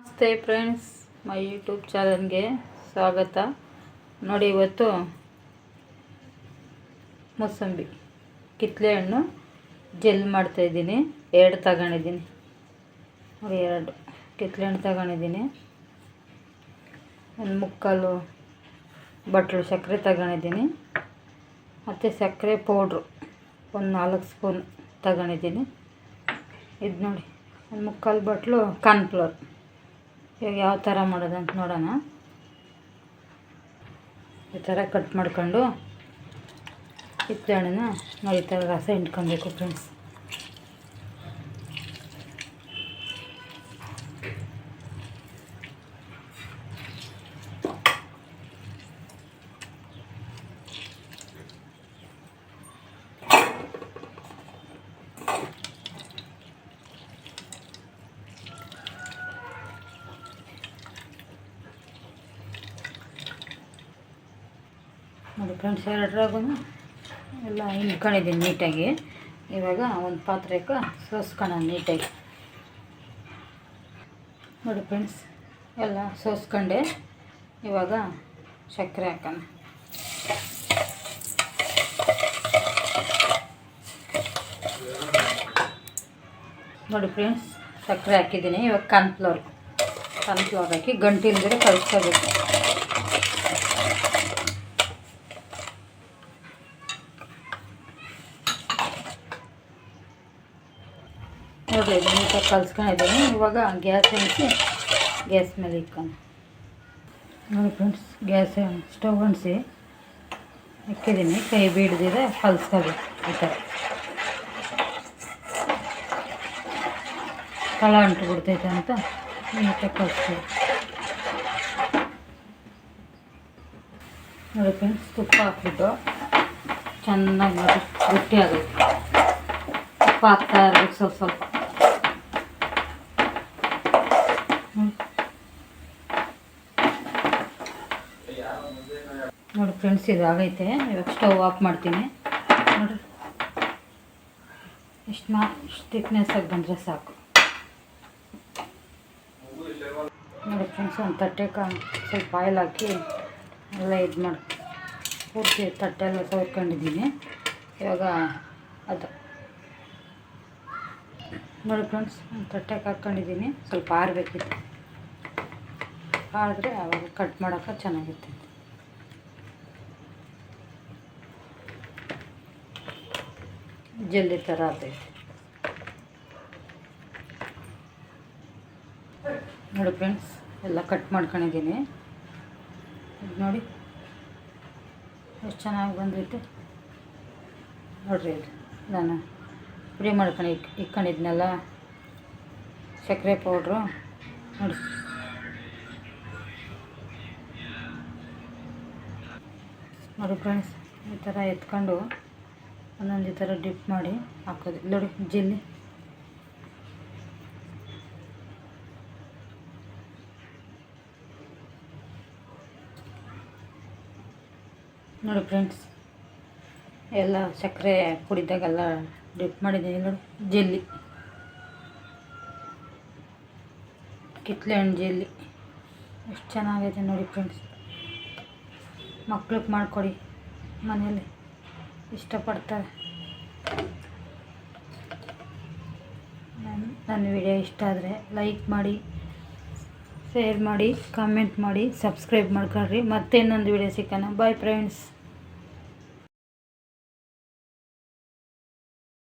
ನಮಸ್ತೆ friends, my YouTube ಚಾನಲ್ಗೆ ಸ್ವಾಗತ. ನೋಡಿ, ಇವತ್ತು ಮೂಸಂಬಿ ಕಿತ್ಲೆ ಹಣ್ಣು ಜೆಲ್ ಮಾಡ್ತಾಯಿದ್ದೀನಿ ಎರಡು ತಗೊಂಡಿದ್ದೀನಿ. ನೋಡಿ, ಎರಡು ಕಿತ್ಲೆ ಹಣ್ಣು ತಗೊಂಡಿದ್ದೀನಿ. ಒಂದು ಮುಕ್ಕಾಲು ಬಟ್ಲು ಸಕ್ಕರೆ ತಗೊಂಡಿದ್ದೀನಿ. ಮತ್ತು ಸಕ್ಕರೆ ಪೌಡ್ರು, ಒಂದು ನಾಲ್ಕು ಸ್ಪೂನ್ ತಗೊಂಡಿದ್ದೀನಿ. ಇದು ನೋಡಿ, ಒಂದು ಮುಕ್ಕಾಲು ಬಟ್ಲು ಕಾರ್ನ್ಫ್ಲೋರ್. ಇವಾಗ ಯಾವ ಥರ ಮಾಡೋದಂತ ನೋಡೋಣ. ಈ ಥರ ಕಟ್ ಮಾಡ್ಕೊಂಡು ಕಿತ್ತಳೆ ಹಣ್ಣನ್ನ ನಾವು ಈ ಥರ ರಸ ಹಿಂಡ್ಕೊಬೇಕು ಫ್ರೆಂಡ್ಸ್ ನೋಡಿ ಫ್ರೆಂಡ್ಸ್ ಎರಡರಾಗೂ ಎಲ್ಲ ಹಿಂಡ್ಕೊಂಡಿದ್ದೀನಿ ನೀಟಾಗಿ. ಇವಾಗ ಒಂದು ಪಾತ್ರೆಗೆ ಸೋಸ್ಕೊಳ ನೀಟಾಗಿ. ನೋಡಿ ಫ್ರೆಂಡ್ಸ್ ಎಲ್ಲ ಸೋಸ್ಕೊಂಡೆ ಇವಾಗ ಸಕ್ಕರೆ ಹಾಕೋಣ. ನೋಡಿ ಫ್ರೆಂಡ್ಸ್ ಸಕ್ಕರೆ ಹಾಕಿದ್ದೀನಿ. ಇವಾಗ ಕಾರ್ನ್ಫ್ಲೋರ್ ಕಾರ್ನ್ಫ್ಲೋರ್ ಹಾಕಿ ಗಂಟಿಲ್ದಿರ ಕಲಿಸ್ಕೋಬೇಕು ನೋಡಿ ಇದು ನೀಟಾಗಿ ಕಲ್ಸ್ಕೊಂಡಿದ್ದೀನಿ. ಇವಾಗ ಗ್ಯಾಸ್ ಹಣಿಸಿ ಗ್ಯಾಸ್ ಮೇಲೆ ಇಟ್ಕೊಂಡು. ನೋಡಿ ಫ್ರೆಂಡ್ಸ್, ಗ್ಯಾಸ್ ಸ್ಟವ್ ಅಣಿಸಿ ಇಕ್ಕಿದ್ದೀನಿ. ಕೈ ಬೀಡ್ದಿದೆ ಕಲಿಸ್ಕೋಬೇಕು ಈ ಥರ. ಕಳ ಅಂಟು ಬಿಡ್ತೈತೆ ಅಂತ ನೀಟಾಗಿ ಕಲಿಸ್ತೀವಿ ನೋಡಿ ಫ್ರೆಂಡ್ಸ್, ತುಪ್ಪ ಹಾಕ್ಬಿಟ್ಟು ಚೆನ್ನಾಗಿ ಗಟ್ಟಿ ಆಗುತ್ತೆ. ತುಪ್ಪ ಹಾಕ್ತಾ ಸ್ವಲ್ಪ ಸ್ವಲ್ಪ. ನೋಡಿ ಫ್ರೆಂಡ್ಸ್, ಇದು ಆಗೈತೆ. ಇವಾಗ ಸ್ಟವ್ ಆಫ್ ಮಾಡ್ತೀನಿ. ನೋಡಿ ಇಷ್ಟು ಮಾ ಇಷ್ಟು ತಿಕ್ನೆಸ್ಸಾಗಿ ಬಂದರೆ ಸಾಕು. ನೋಡಿ ಫ್ರೆಂಡ್ಸ್, ಒಂದು ತಟ್ಟೆಗೆ ಸ್ವಲ್ಪ ಆಯಿಲ್ ಹಾಕಿ ಎಲ್ಲ ಇದು ಮಾಡಿ ಪೂರ್ತಿ ತಟ್ಟೆ ಎಲ್ಲ ಸವರ್ಕೊಂಡಿದ್ದೀನಿ. ಇವಾಗ ಅದು. ನೋಡಿ ಫ್ರೆಂಡ್ಸ್, ಒಂದು ತಟ್ಟೆಗೆ ಹಾಕ್ಕೊಂಡಿದ್ದೀನಿ ಸ್ವಲ್ಪ ಆರಬೇಕಿತ್ತು. ಆರಿದ್ರೆ ಆವಾಗ ಕಟ್ ಮಾಡೋಕೆ ಚೆನ್ನಾಗಿರ್ತೈತೆ ಜಲ್ದಿ ಥರ ಆಗ್ತೈತಿ. ನೋಡಿ ಫ್ರೆಂಡ್ಸ್ ಎಲ್ಲ ಕಟ್ ಮಾಡ್ಕೊಂಡಿದ್ದೀನಿ. ಇದು ನೋಡಿ, ಎಷ್ಟು ಚೆನ್ನಾಗಿ ಬಂದೈತೆ. ನೋಡ್ರಿ ಇದು ನಾನು ಪುಡಿ ಮಾಡ್ಕೊಂಡು ಇಕ್, ಇಕ್ಕೊಂಡಿದ್ನಲ್ಲ, ಸಕ್ಕರೆ ಪೌಡ್ರು ನೋಡಿ. ನೋಡಿ ಫ್ರೆಂಡ್ಸ್ ಈ ಥರ ಎತ್ಕೊಂಡು ಒಂದೊಂದು ಈ ಥರ ಡಿಪ್ ಮಾಡಿ ಹಾಕೋದು. ನೋಡಿ, ಜೆಲ್ಲಿ. ನೋಡಿ ಫ್ರೆಂಡ್ಸ್ ಎಲ್ಲ ಸಕ್ಕರೆ ಕುಡಿದಾಗೆಲ್ಲ ಡಿಪ್ ಮಾಡಿದ್ದೀನಿ ನೋಡಿ, ಜೆಲ್ಲಿ. ಕಿತ್ಲೆ ಹಣ್ಣು ಜೆಲ್ಲಿ. ಎಷ್ಟು ಚೆನ್ನಾಗೈತೆ ನೋಡಿ ಫ್ರೆಂಡ್ಸ್ ಮಕ್ಳಿಗೆ ಮಾಡಿಕೊಡಿ ಮನೇಲಿ ಇಷ್ಟಪಡ್ತಾರೆ. ನನ್ನ ನನ್ನ ವಿಡಿಯೋ ಇಷ್ಟ ಆದರೆ ಲೈಕ್ ಮಾಡಿ, ಶೇರ್ ಮಾಡಿ ಕಾಮೆಂಟ್ ಮಾಡಿ ಸಬ್ಸ್ಕ್ರೈಬ್ ಮಾಡ್ಕೊಳ್ರಿ. ಮತ್ತೆ ಇನ್ನೊಂದು ವಿಡಿಯೋ ಸಿಕ್ಕಣ ಬಾಯ್ ಫ್ರೆಂಡ್ಸ್